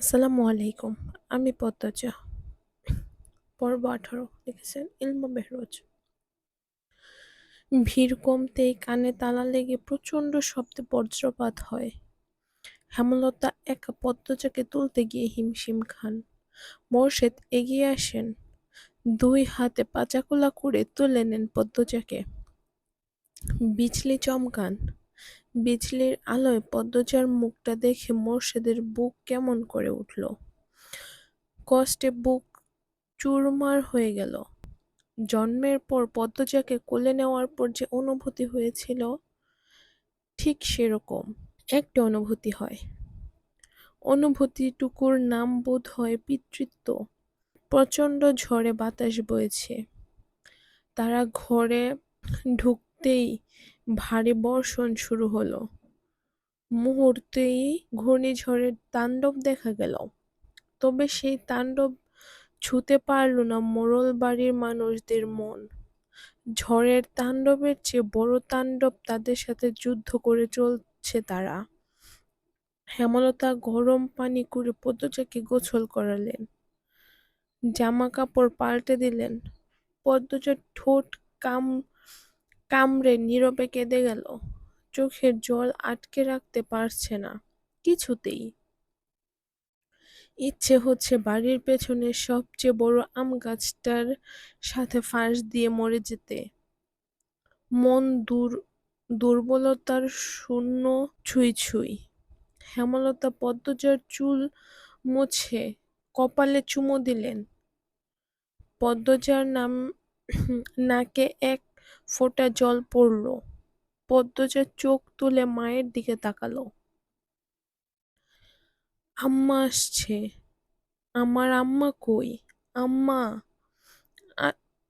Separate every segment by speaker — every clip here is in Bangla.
Speaker 1: আসসালামু আলাইকুম, আমি পদ্মজা। পর্ব আঠারো, লিখেছেন ইলমা বেহরোজ ভিড় কমতেই কানে তালা লেগে প্রচণ্ড শব্দে বজ্রপাত হয়। হেমলতা একা পদ্মজাকে তুলতে গিয়ে হিমশিম খান। মোর্শেদ এগিয়ে আসেন, দুই হাতে পাচাকোলা করে তুলে নেন পদ্মজাকে। বিজলি চমকান বিজলির আলোয় পদ্মজার মুখটা দেখে মোর্শেদের বুক কেমন করে উঠল। কষ্টে বুক চুরমার হয়ে গেল। জন্মের পর পদ্মজাকে কোলে নেওয়ার পর যে অনুভূতি হয়েছিল, ঠিক সেরকম একটা অনুভূতি হয়। অনুভূতিটুকুর নাম বোধ হয় পিতৃত্ব। প্রচণ্ড ঝড়ে বাতাস বয়েছে তারা ঘরে ঢুকতেই ভারী বর্ষণ শুরু হলো। মুহূর্তেই ঘূর্ণিঝড়ের তাণ্ডব দেখা গেল। তবে সেই তাণ্ডব ছুঁতে পারল না মোড়ল বাড়ির মানুষদের মন। ঝড়ের তাণ্ডবের চেয়ে বড় তাণ্ডব তাদের সাথে যুদ্ধ করে চলছে তারা। হেমলতা গরম পানি করে পদ্মজাকে গোছল করালেন। জামা কাপড় পাল্টে দিলেন। পদ্মজার ঠোঁট কাম কামড়ে নীরবে কেঁদে গেল। চোখের জল আটকে রাখতে পারছে না। কিছুতেই। ইচ্ছে হচ্ছে বাড়ির পেছনে সবচেয়ে বড় আম গাছটার সাথে ফাঁস দিয়ে মরে যেতে। মন দূর, দুর্বলতার শূন্য ছুঁই ছুঁই। হেমলতা পদ্মজার চুল মুছে কপালে চুমো দিলেন। পদ্মজার নাম, নাকে এক ফোঁটা জল পড়ল। পদ্মজা চোখ তুলে মায়ের দিকে তাকালো। আম্মা আসছে। আমার আম্মা কই? আম্মা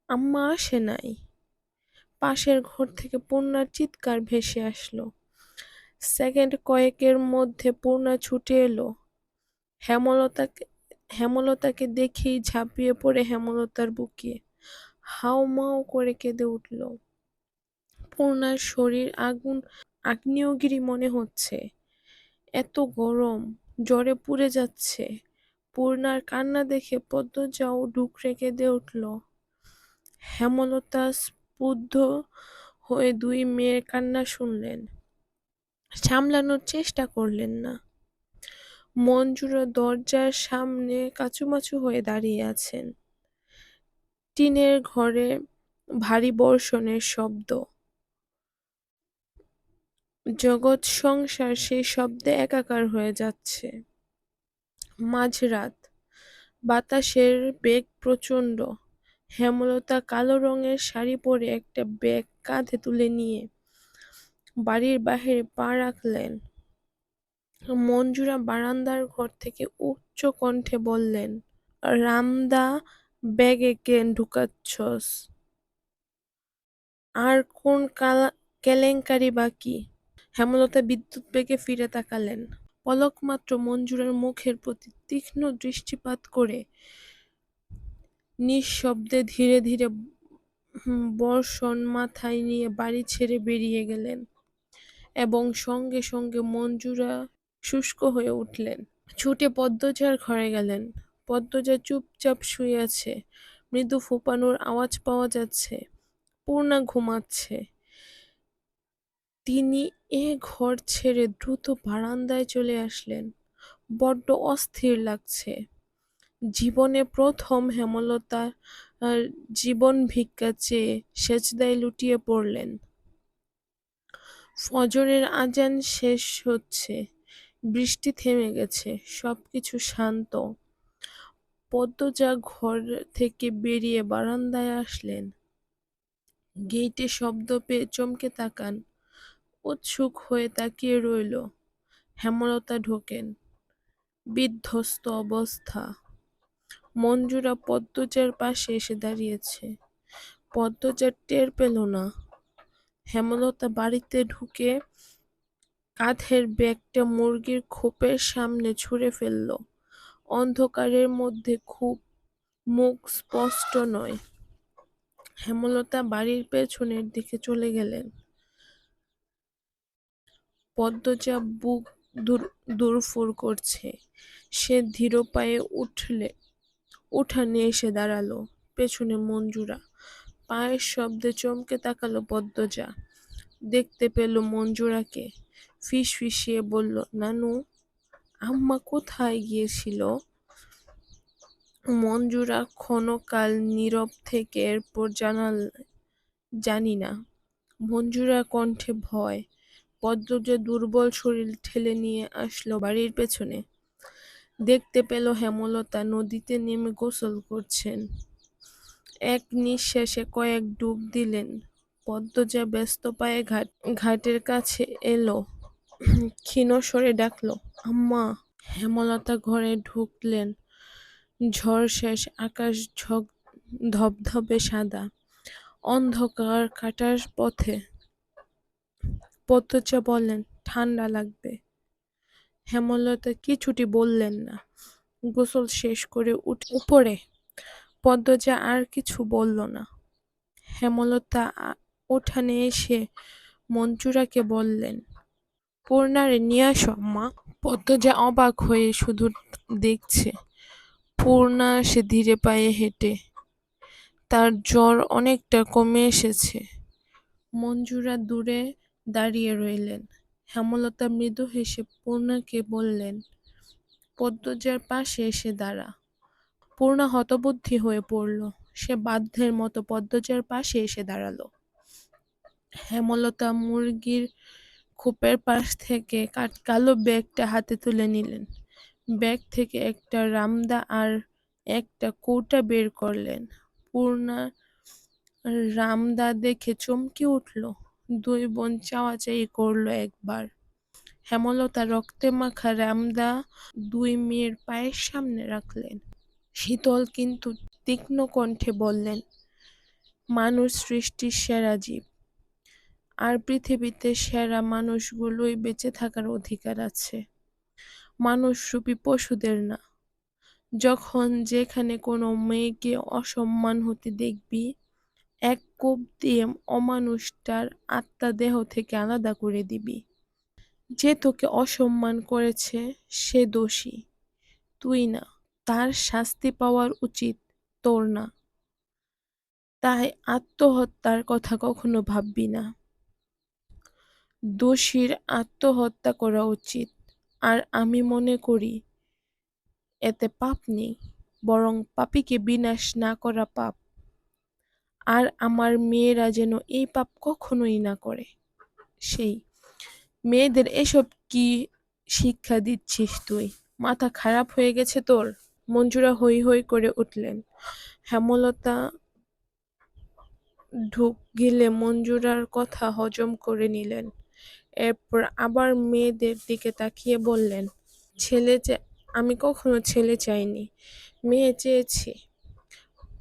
Speaker 1: আম্মা আসে নাই। পাশের ঘর থেকে পূর্ণার চিৎকার ভেসে আসলো। সেকেন্ড কয়েকের মধ্যে পূর্ণা ছুটে এলো। হেমলতাকে হেমলতাকে দেখেই ঝাঁপিয়ে পড়ে হেমলতার বুকে। হাও মাও করে কেঁদে উঠল। পূর্ণার শরীর আগুন আগ্নেয়গিরি মনে হচ্ছে। এত গরম, জ্বরে পুড়ে যাচ্ছে। পূর্ণার কান্না দেখে পদ্মজাও ডুকরে কেঁদে উঠল। হেমলতা স্পুদ্ধ হয়ে দুই মেয়ের কান্না শুনলেন। সামলানোর চেষ্টা করলেন না। মঞ্জুরা দরজার সামনে কাচুমাচু হয়ে দাঁড়িয়ে আছেন। টিনের ঘরে ভারী বর্ষণের শব্দ। জগৎ সংসার সেই শব্দে একাকার হয়ে যাচ্ছে। মাঝরাত, বাতাসের বেগ প্রচণ্ড। হেমলতা কালো রঙের শাড়ি পরে একটা ব্যাগ কাঁধে তুলে নিয়ে বাড়ির বাহিরে পা রাখলেন। মঞ্জুরা বারান্দার ঘর থেকে উচ্চ কণ্ঠে বললেন, রামদা, ব্যাগে কেন ঢুকাচ্ছস? আর কোন কালা, কেলেঙ্কারি বাকি? হেমলতা বিদ্যুৎ বেগে ফিরে তাকালেন। পলকমাত্র মঞ্জুরার মুখের প্রতি তীক্ষ্ণ দৃষ্টিপাত করে নিঃশব্দে ধীরে ধীরে বর্ষণ মাথায় নিয়ে বাড়ি ছেড়ে বেরিয়ে গেলেন এবং সঙ্গে সঙ্গে মঞ্জুরা শুষ্ক হয়ে উঠলেন। ছুটে পদ্মজার ঘরে গেলেন। পদ্মজা চুপচাপ শুয়ে আছে। মৃদু ফোপানোর আওয়াজ পাওয়া যাচ্ছে। পূর্ণা ঘুমাচ্ছে। তিনি এ ঘর ছেড়ে দ্রুত বারান্দায় চলে আসলেন। বড্ড অস্থির লাগছে। জীবনে প্রথম হেমলতা জীবন ভিক্ষা চেয়ে সেচদায় লুটিয়ে পড়লেন। ফজরের আজান শেষ হচ্ছে। বৃষ্টি থেমে গেছে, সবকিছু শান্ত। পদ্মজা ঘর থেকে বেরিয়ে বারান্দায় আসলেন। গেইটে শব্দ পেয়ে চমকে তাকান। উৎসুক হয়ে তাকিয়ে রইল। হেমলতা ঢোকেন। বিধ্বস্ত অবস্থা। মঞ্জুরা পদ্মজার পাশে এসে দাঁড়িয়েছে। পদ্মজার টের পেল না। হেমলতা বাড়িতে ঢুকে কাঁধের ব্যাগটা মুরগির খোপের সামনে ছুঁড়ে ফেলল। অন্ধকারের মধ্যে খুব মুখ স্পষ্ট নয়। হেমলতা বাড়ির পেছনের দিকে চলে গেলেন। পদ্মজা বুক দূর- দুরফুর করছে। সে ধীর পায়ে উঠলে, উঠানে এসে দাঁড়াল, পেছনে মঞ্জুরা। পায়ের শব্দে চমকে তাকালো পদ্মজা। দেখতে পেল মঞ্জুরাকে। ফিস ফিসিয়ে বলল, নানু, আম্মা কোথায় গিয়েছিল? মঞ্জুরা ক্ষণকাল নীরব থেকে এরপর জানাল, জানি না। মঞ্জুরা কণ্ঠে ভয় পদ্মজা দুর্বল শরীর ঠেলে নিয়ে আসলো বাড়ির পেছনে। দেখতে পেল হেমলতা নদীতে নেমে গোসল করছেন। এক নিঃশ্বাসে কয়েক ডুব দিলেন। পদ্মজা ব্যস্ত পায়ে ঘাট, ঘাটের কাছে এলো। ক্ষীণ স্বরে ডাকলো, আম্মা! হেমলতা ঘরে ঢুকলেন। ঝড় শেষ, আকাশ ঝক, ধবধবে সাদা। অন্ধকার কাটার পথে পদ্মজা বললেন, ঠান্ডা লাগবে। হেমলতা কিছুটি বললেন না। গোসল শেষ করে উঠ উপরে পদ্মজা আর কিছু বলল না। হেমলতা উঠানে এসে মঞ্জুরাকে বললেন পূর্ণারে নিয়ে আসো, মা। পদ্মজা অবাক হয়ে শুধু দেখছে পূর্ণা সে ধীরে পায়ে হেঁটে। তার জ্বর অনেকটা কমে এসেছে। মঞ্জুরা দূরে দাঁড়িয়ে রইলেন। হেমলতা মৃদু হেসে পূর্ণাকে বললেন, পদ্মজার পাশে এসে দাঁড়া। পূর্ণা হতবুদ্ধি হয়ে পড়ল। সে বাধ্যের মতো পদ্মজার পাশে এসে দাঁড়াল। হেমলতা মুরগির খোপের পাশ থেকে কালো ব্যাগটা হাতে তুলে নিলেন। ব্যাগ থেকে একটা রামদা আর একটা কৌটা বের করলেন। পূর্ণা রামদা দেখে চমকে উঠল। দুই বোন চাওয়াচাই করল একবার। হেমলতা রক্তে মাখা রামদা দুই মেয়ের পায়ের সামনে রাখলেন। শীতল কিন্তু তীক্ষ্ণ কণ্ঠে বললেন, মানুষ সৃষ্টির সেরা জীব। আর পৃথিবীতে সেরা মানুষগুলোই বেঁচে থাকার অধিকার আছে। মানুষ মানুষরূপী পশুদের না। যখন যেখানে কোনো মেয়েকে অসম্মান হতে দেখবি এক কোপ দিয়ে অমানুষটার আত্মা দেহ থেকে আলাদা করে দিবি। যে তোকে অসম্মান করেছে, সে দোষী। তুই না, তার শাস্তি পাওয়ার উচিত, তোর না। তাই আত্মহত্যার কথা কখনো ভাববি না। দোষীর আত্মহত্যা করা উচিত। আর আমি মনে করি, এতে পাপ নেই, বরং পাপীকে বিনাশ না করা পাপ। আর আমার মেয়েরা যেন এই পাপ কখনোই না করে। সেই, মেয়েদের এসব কি শিক্ষা দিচ্ছিস তুই? মাথা খারাপ হয়ে গেছে তোর? মঞ্জুরা হৈ হৈ করে উঠলেন। হেমলতা ঢুক গেলে মঞ্জুরার কথা হজম করে নিলেন। এরপর আবার মেয়েদের দিকে তাকিয়ে বললেন, ছেলে আমি কখনো ছেলে চাইনি। মেয়ে চেয়েছি।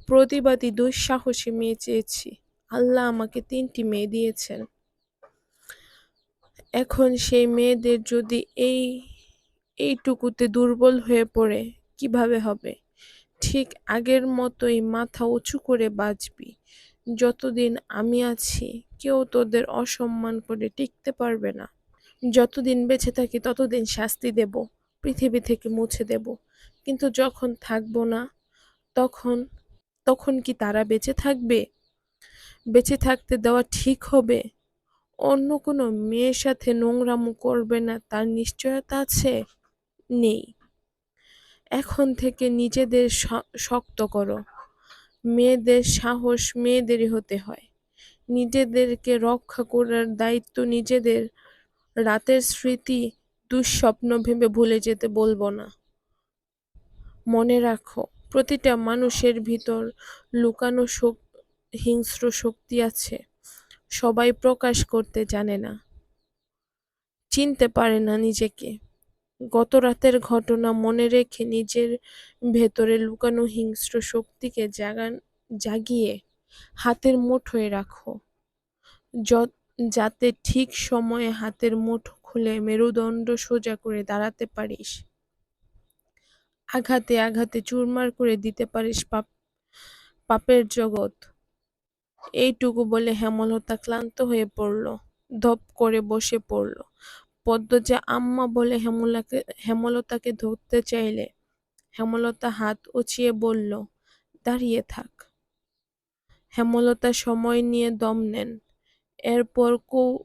Speaker 1: প্রতিবাদী দুঃসাহসী মেয়ে চেয়েছি। আল্লাহ আমাকে তিনটি মেয়ে দিয়েছেন। এখন সেই মেয়েদের যদি এই, এইটুকুতে দুর্বল হয়ে পড়ে, কীভাবে হবে? ঠিক আগের মতোই মাথা উঁচু করে বাঁচবি। যতদিন আমি আছি, কেউ তোদের অসম্মান করে টিকতে পারবে না। যতদিন বেঁচে থাকি, ততদিন শাস্তি দেব, পৃথিবী থেকে মুছে দেব। কিন্তু যখন থাকব না, তখন তখন কি তারা বেঁচে থাকবে? বেঁচে থাকতে দেওয়া ঠিক হবে। অন্য কোনো মেয়ের সাথে নোংরামো করবে না, তার নিশ্চয়তা আছে? নেই। এখন থেকে নিজেদের শক্ত করো। মেয়েদের সাহস মেয়েদেরই হতে হয়। নিজেদেরকে রক্ষা করার দায়িত্ব নিজেদের। রাতের স্মৃতি দুঃস্বপ্ন ভেবে ভুলে যেতে বলব না। মনে রাখো প্রতিটা মানুষের ভিতর লুকানো হিংস্র শক্তি আছে। সবাই প্রকাশ করতে জানে না। চিনতে পারে না নিজেকে। গত রাতের ঘটনা মনে রেখে নিজের ভেতরে লুকানো হিংস্র শক্তিকে জাগান, জাগিয়ে হাতের মুঠোয় রাখো। যাতে ঠিক সময়ে হাতের মুঠো খুলে মেরুদণ্ড সোজা করে দাঁড়াতে পারিস। আঘাতে আঘাতে চুরমার করে দিতে পারিস পাপ, পাপের জগৎ। এইটুকু বলে হেমলতা ক্লান্ত হয়ে পড়ল, ধপ করে বসে পড়ল। পদ্মজা আম্মা বলে হেমলাকে, হেমলতাকে ধরতে চাইলে, হেমলতা হাত উঁচিয়ে বলল, দাঁড়িয়ে থাক। হেমলতা সময় নিয়ে দম নেন। এরপর কৌ,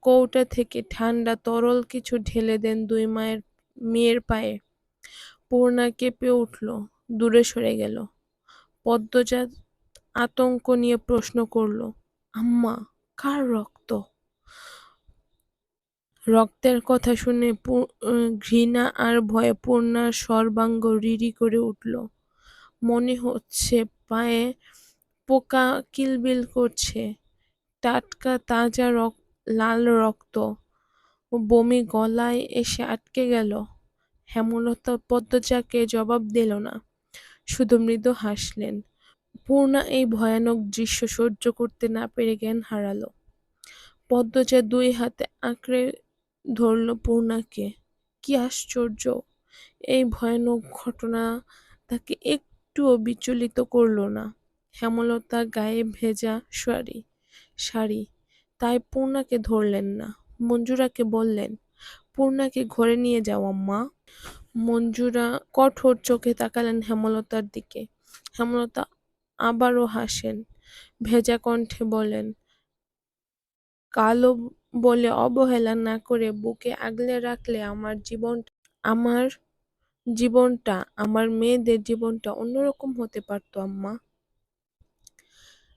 Speaker 1: কৌটা থেকে ঠান্ডা তরল কিছু ঢেলে দেন দুই মায়ের, মেয়ের পায়ে। পূর্ণা কেঁপে উঠল, দূরে সরে গেল। পদ্মজা আতঙ্ক নিয়ে প্রশ্ন করল, আম্মা, কার রক্ত? রক্তের কথা শুনে ঘৃণা আর ভয়ে পূর্ণার সর্বাঙ্গ রিরি করে উঠল। মনে হচ্ছে পায়ে পোকা কিলবিল করছে। টাটকা তাজা রক, লাল রক্ত বমি গলায় এসে আটকে গেল। হেমলতা পদ্মজাকে জবাব দিল না। শুধু মৃদু হাসলেন। পূর্ণা এই ভয়ানক দৃশ্য সহ্য করতে না পেরে জ্ঞান হারালো। পদ্মজা দুই হাতে আঁকড়ে ধরল পূর্ণাকে। কি আশ্চর্য! এই ভয়ানক ঘটনা তাকে একটুও বিচলিত করল না। হেমলতা গায়ে ভেজা শাড়ি শাড়ি, তাই পূর্ণাকে ধরলেন না। মঞ্জুরাকে বললেন, পূর্ণাকে ঘরে নিয়ে যাও আম্মা। মঞ্জুরা কঠোর চোখে তাকালেন হেমলতার দিকে। হেমলতা আবারও হাসেন, ভেজা কণ্ঠে বলেন, কালো বলে অবহেলা না করে বুকে আগলে রাখলে আমার জীবন, আমার জীবনটা, আমার মেয়েদের জীবনটা অন্যরকম হতে পারতো, আম্মা।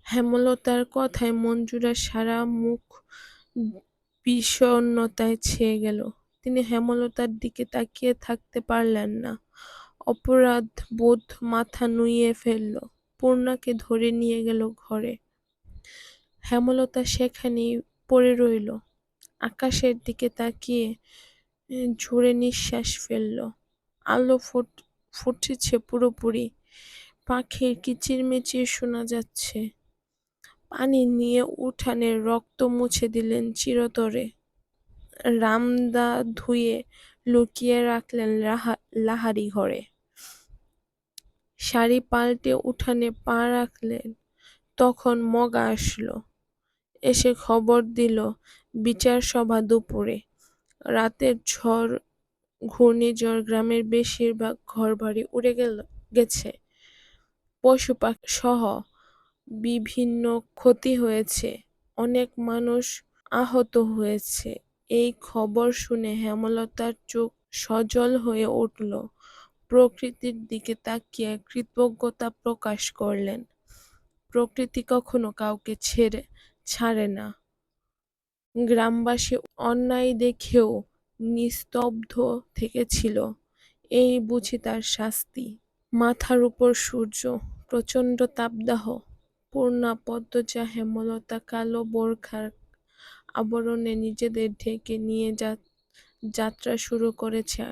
Speaker 1: হেমলতার কথায় মঞ্জুরা সারা মুখ বিষণ্ণতায় ছেয়ে গেল। তিনি হেমলতার দিকে তাকিয়ে থাকতে পারলেন না। অপরাধ বোধ মাথা নুইয়ে ফেলল। পূর্ণাকে ধরে নিয়ে গেল ঘরে। হেমলতা সেখানেই পড়ে রইল। আকাশের দিকে তাকিয়ে ঝরে নিঃশ্বাস ফেলল। আলো ফুট, ফুটেছে পুরোপুরি। পাখির কিচিরমিচির শোনা যাচ্ছে। পানি নিয়ে উঠানের রক্ত মুছে দিলেন চিরতরে। রামদা ধুয়ে লুকিয়ে রাখলেন লাহারি ঘরে। শাড়ি পাল্টে উঠানে পা রাখলেন, তখন মগা আসলো। এসে খবর দিল, বিচার সভা দুপুরে। রাতের ঝড় ঘূর্ণিঝড় গ্রামের বেশিরভাগ ঘরবাড়ি উড়ে গেল, গেছে। পশু পাখি সহ বিভিন্ন ক্ষতি হয়েছে, অনেক মানুষ আহত হয়েছে। এই খবর শুনে হেমলতার চোখ সজল হয়ে উঠল। প্রকৃতির দিকে তাকিয়ে কৃতজ্ঞতা প্রকাশ করলেন। প্রকৃতি কখনো কাউকে ছেড়ে, ছাড়ে না। গ্রামবাসী অন্যায় দেখেও নিস্তব্ধ থেকেছিল। এই বুঝি তার শাস্তি। মাথার উপর সূর্য, প্রচণ্ড তাপদাহ, পূর্ণা পদ্মজা হেমলতা কালো বোরখার আবরণে নিজেদের ঢেকে নিয়ে যাত্রা শুরু করেছে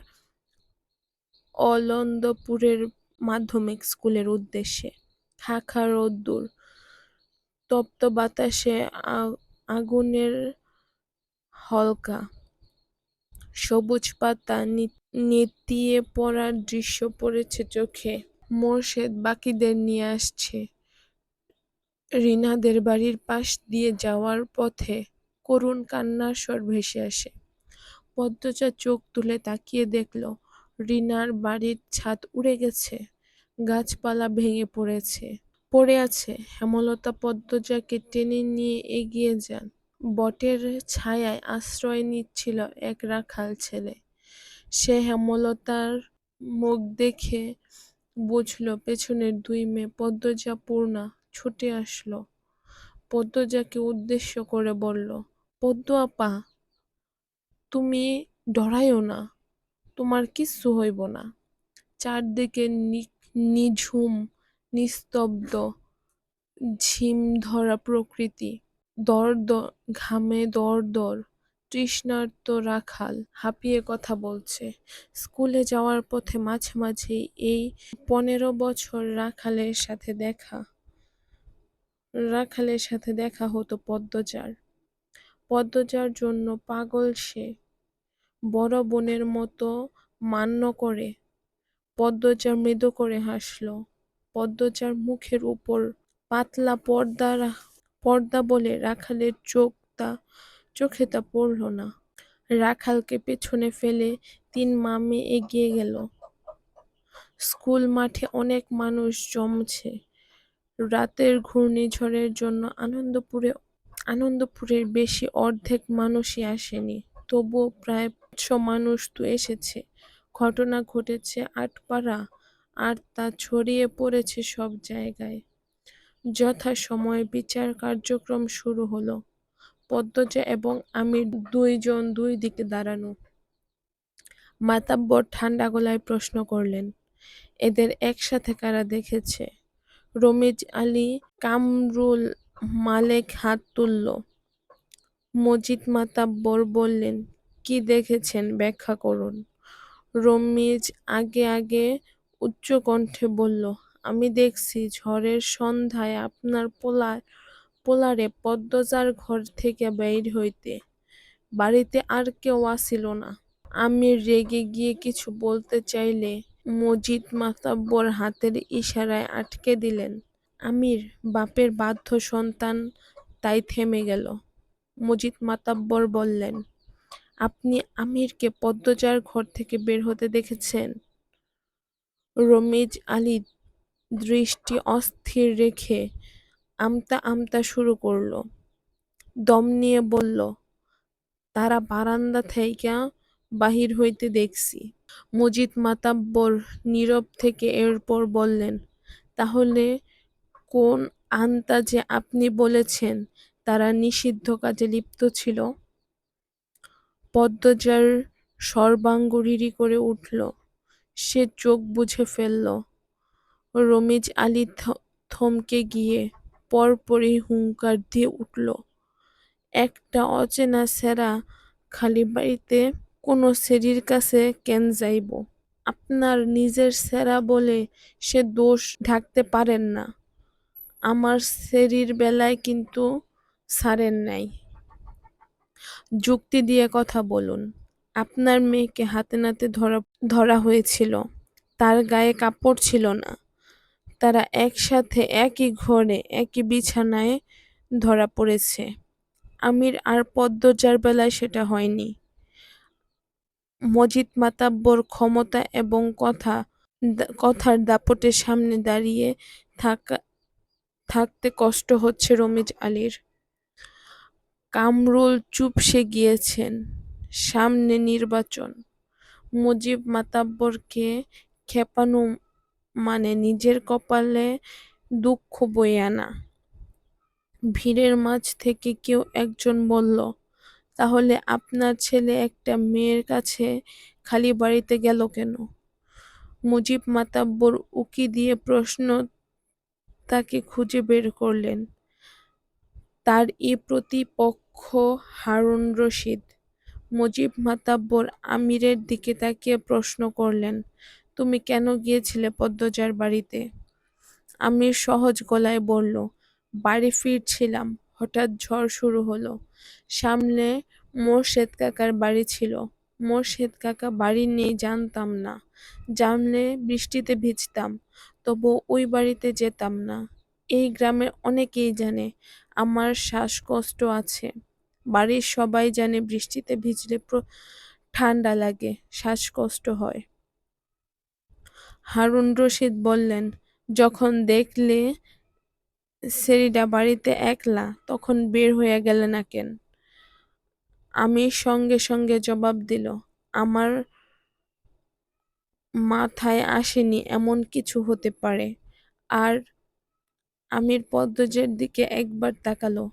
Speaker 1: অলন্দপুরের মাধ্যমিক স্কুলের উদ্দেশ্যে। খাখা রোদ্দুর তপ্ত বাতাসে আগুনের হলকা, সবুজ পাতা নেতিয়ে পড়ার দৃশ্য পড়েছে চোখে। মোর্শেদ বাকিদের নিয়ে আসছে। রিনাদের বাড়ির পাশ দিয়ে যাওয়ার পথে করুণ কান্নার স্বর ভেসে আসে। পদ্মজা চোখ তুলে তাকিয়ে দেখল, রিনার বাড়ির ছাদ উড়ে গেছে, গাছপালা ভেঙে পড়েছে। পড়ে আছে, হেমলতা পদ্মজাকে টেনে নিয়ে এগিয়ে যান। বটের ছায়ায় আশ্রয় নিচ্ছিল এক রাখাল ছেলে। সে হেমলতার মুখ দেখে বুঝল, পেছনের দুই মেয়ে পদ্মজা পূর্ণা ছুটে আসলো। পদ্মজাকে উদ্দেশ্য করে বলল পদ্ম আপা তুমি ডরাইও না, তোমার কিচ্ছু হইব না। চারদিকে নিঝুম, নিস্তব্ধ ঝিম ধরা প্রকৃতি দর ঘামে দর দর তৃষ্ণার্ত রাখাল হাঁপিয়ে কথা বলছে। স্কুলে যাওয়ার পথে মাঝে মাঝেই এই পনেরো বছর রাখালের সাথে দেখা, রাখালের সাথে দেখা হতো পদ্মজার। পদ্মজার জন্য পাগল সে। বড় বোনের মতো মান্য করে। পদ্মজা মৃদু করে হাসল। পদ্মজার মুখের উপর পাতলা পর্দা পর্দা বলে রাখালের চোখ তা, চোখে তা পড়ল না। রাখালকে পেছনে ফেলে তিন মামে এগিয়ে গেল। স্কুল মাঠে অনেক মানুষ জমছে। রাতের ঘূর্ণিঝড়ের জন্য আনন্দপুরে আনন্দপুরের বেশি অর্ধেক মানুষই আসেনি, তবুও প্রায় পাঁচশো মানুষ তো এসেছে। ঘটনা ঘটেছে আটপাড়া আর তা ছড়িয়ে পড়েছে সব জায়গায়। যথা যথাসময়ে বিচার কার্যক্রম শুরু হলো, পদ্মজা এবং আমির দুইজন দুই দিকে দাঁড়ানো। মাতাব্বর ঠান্ডা গলায় প্রশ্ন করলেন, এদের একসাথে কারা দেখেছে? রমিজ আলী কামরুল মালেক হাত তুলল। মজিদ মাতাব্বর বললেন, কি দেখেছেন? ব্যাখ্যা করুন। রমিজ আগে আগে উচ্চকণ্ঠে বলল, আমি দেখছি ঝড়ের সন্ধ্যায় আপনার পোলার পোলারে পদ্মজার ঘর থেকে বের হইতে। বাড়িতে আর কেউ আসিল না। আমি রেগে গিয়ে কিছু বলতে চাইলে মজিদ মাতাব্বর হাতের ইশারায় আটকে দিলেন। আমির বাপের বাধ্য সন্তান তাই থেমে গেল। মজিদ মাতাব্বর বললেন, আপনি আমিরকে পদ্মজার ঘর থেকে বের হতে দেখেছেন? রমিজ আলী দৃষ্টি অস্থির রেখে আমতা আমতা শুরু করল। দম নিয়ে বলল, তারা বারান্দা থেকে বাহির হইতে দেখছি। মজিদ মাতাব্বর নীরব থেকে এরপর বললেন, তাহলে কোন আন্তাজে আপনি বলেছেন, তারা নিষিদ্ধ কাজে লিপ্ত ছিল। পদ্মজার সর্বাঙ্গ করে উঠল। সে চোখ বুঝে ফেলল। রমিজ আলী থমকে গিয়ে পরপরই হুঙ্কার দিয়ে উঠল। একটা অচেনা সেরা খালি বাড়িতে কোনো সেরির কাছে কেন যাইব? আপনার নিজের সেরা বলে সে দোষ ঢাকতে পারেন না। আমার সেরির বেলায় কিন্তু সারেন নাই। যুক্তি দিয়ে কথা বলুন। আপনার মেয়েকে হাতে নাতে ধরা ধরা হয়েছিল। তার গায়ে কাপড় ছিল না। তারা একসাথে একই ঘরে, একই বিছানায় ধরা পড়েছে। আমির আর পদ্মজার বেলায় সেটা হয়নি। মজিদ মাতাব্বর ক্ষমতা এবং কথা কথার দাপটের সামনে দাঁড়িয়ে থাকা থাকতে কষ্ট হচ্ছে রমিজ আলীর। কামরুল চুপসে গিয়েছেন। সামনে নির্বাচন। মুজিব মাতাব্বরকে খেপানো মানে নিজের কপালে দুঃখ বয়ে আনা। ভিড়ের মাঝ থেকে কেউ একজন বলল, তাহলে আপনার ছেলে একটা মেয়ের কাছে খালি বাড়িতে গেল কেন? মুজিব মাতাব্বর উকি দিয়ে প্রশ্ন তাকে খুঁজে বের করলেন। তার এ প্রতিপক্ষ হারুন রশিদ। মুজিব মাতাব্বর আমিরের দিকে তাকিয়ে প্রশ্ন করলেন, তুমি কেন গিয়েছিলে পদ্মজার বাড়িতে? আমির সহজ গলায় বলল, বাড়ি ফিরছিলাম, হঠাৎ ঝড় শুরু হলো। সামনে মোর্শেদ কাকার বাড়ি ছিল। মোর্শেদ কাকা বাড়ি নেই জানতাম না। জানলে বৃষ্টিতে ভিজতাম। তবু ওই বাড়িতে যেতাম না। এই গ্রামের অনেকেই জানে, আমার শ্বাসকষ্ট আছে। বাড়ির সবাই জানে বৃষ্টিতে ভিজলে ঠান্ডা লাগে, শ্বাসকষ্ট হয়। হারুন রশিদ বললেন, যখন দেখলে সেরিডা বাড়িতে একলা, তখন বের হয়ে গেলে না কেন? আমি সঙ্গে সঙ্গে জবাব দিল, আমার মাথায় আসেনি এমন কিছু হতে পারে। আর আমির পদ্মজার দিকে একবার তাকালো।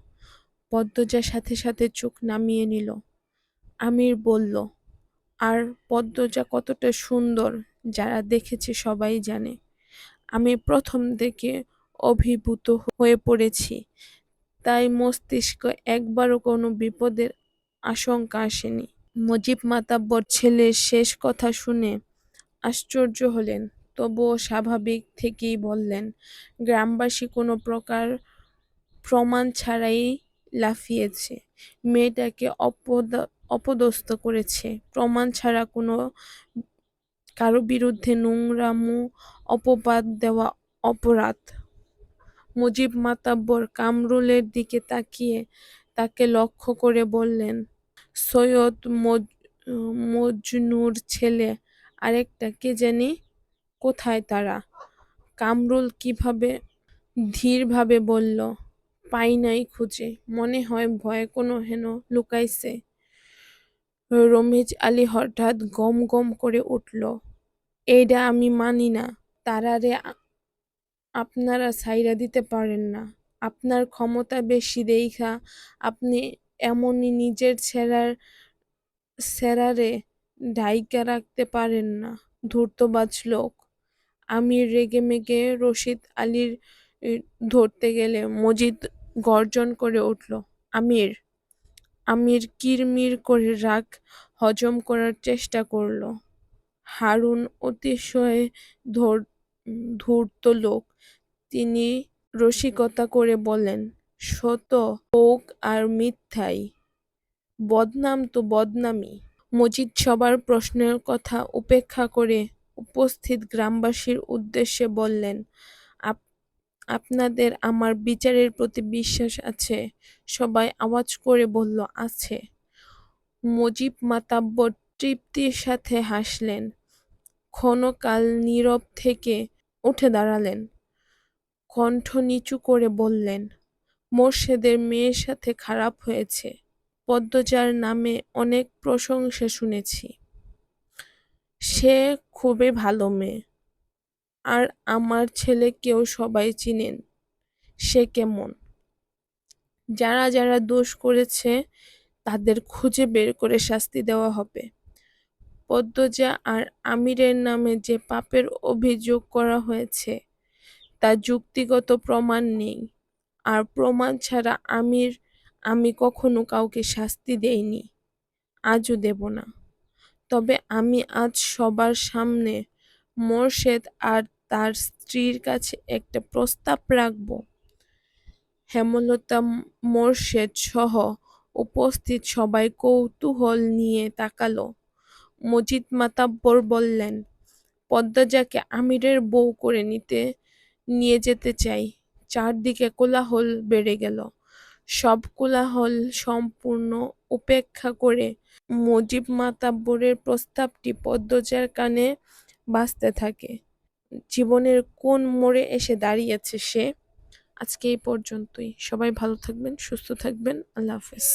Speaker 1: পদ্মজার সাথে সাথে চোখ নামিয়ে নিল। আমির বলল, আর পদ্মজা কতটা সুন্দর, যারা দেখেছে সবাই জানে। আমি প্রথম থেকে অভিভূত হয়ে পড়েছি। তাই মস্তিষ্ক একবারও কোনো বিপদের আশঙ্কা আসেনি। মজিব মাতাব্বর ছেলের শেষ কথা শুনে আশ্চর্য হলেন, তবুও স্বাভাবিক থেকেই বললেন, গ্রামবাসী কোনো প্রকার প্রমাণ ছাড়াই লাফিয়েছে। মেয়েটাকে অপদ, অপদস্থ করেছে। প্রমাণ ছাড়া কোনো কারও বিরুদ্ধে নোংরামো, অপবাদ দেওয়া অপরাধ। মুজিব মাতাব্বর কামরুলের দিকে তাকিয়ে তাকে লক্ষ্য করে বললেন, সৈয়দ মজনুর ছেলে আরেকটা, কে জানি কোথায় তারা। কামরুল কীভাবে ধীরভাবে বলল, পাই নাই খুঁজে, মনে হয় ভয়ে কোনো হেন লুকাইছে। রমেজ আলী হঠাৎ গম গম করে উঠল, এইডা আমি মানি না, তারারে আপনারা সাইরা দিতে পারেন না। আপনার ক্ষমতা বেশি দেইখা, আপনি এমনই নিজের ছেঁড়ার ছেঁড়ারে ঢাইকা রাখতে পারেন না। ধূর্তবাজ লোক। আমির রেগে মেগে রশিদ আলীর ধরতে গেলে মজিদ গর্জন করে উঠল, আমির। আমির কিরমির করে রাগ হজম করার চেষ্টা করল। হারুন অতিশয় ধর- ধূর্ত লোক। তিনি রসিকতা করে বলেন শত হোক আর মিথ্যাই। বদনাম তো বদনামই। মজিদ সবার প্রশ্নের কথা উপেক্ষা করে উপস্থিত গ্রামবাসীর উদ্দেশ্যে বললেন, "আপ- আপনাদের আমার বিচারের প্রতি বিশ্বাস আছে। সবাই আওয়াজ করে বলল, আছে। মজিব মাতাব্বর তৃপ্তির সাথে হাসলেন, ক্ষণকাল নীরব থেকে উঠে দাঁড়ালেন, কণ্ঠ নিচু করে বললেন, মোর্শেদের মেয়ের সাথে খারাপ হয়েছে। পদ্মজার নামে অনেক প্রশংসা শুনেছি। সে খুবই ভালো মেয়ে। আর আমার ছেলেকেও সবাই চিনেন? সে কেমন? যারা যারা দোষ করেছে, তাদের খুঁজে বের করে শাস্তি দেওয়া হবে। পদ্মজা আর আমিরের নামে যে পাপের অভিযোগ করা হয়েছে, তা যুক্তিগত প্রমাণ নেই। আর প্রমাণ ছাড়া আমির আমি কখনো কাউকে শাস্তি দেইনি, আজও দেব না। তবে আমি আজ সবার সামনে মোর্শেদ আর তার স্ত্রীর কাছে একটা প্রস্তাব রাখব। হেমলতা মোর্শেদ সহ উপস্থিত সবাই কৌতূহল নিয়ে তাকালো। মজিদ মাতাব্বর বললেন, পদ্মজাকে আমিরের বউ করে নিতে, নিয়ে যেতে চাই। চারদিকে কোলাহল বেড়ে গেল। সব কোলাহল সম্পূর্ণ উপেক্ষা করে মজিব মাতাব্বরের প্রস্তাবটি পদ্মজার কানে বাঁচতে থাকে। জীবনের কোন মোড়ে এসে দাঁড়িয়েছে সে? আজকে এই পর্যন্তই। সবাই ভালো থাকবেন, সুস্থ থাকবেন। আল্লাহ হাফেজ।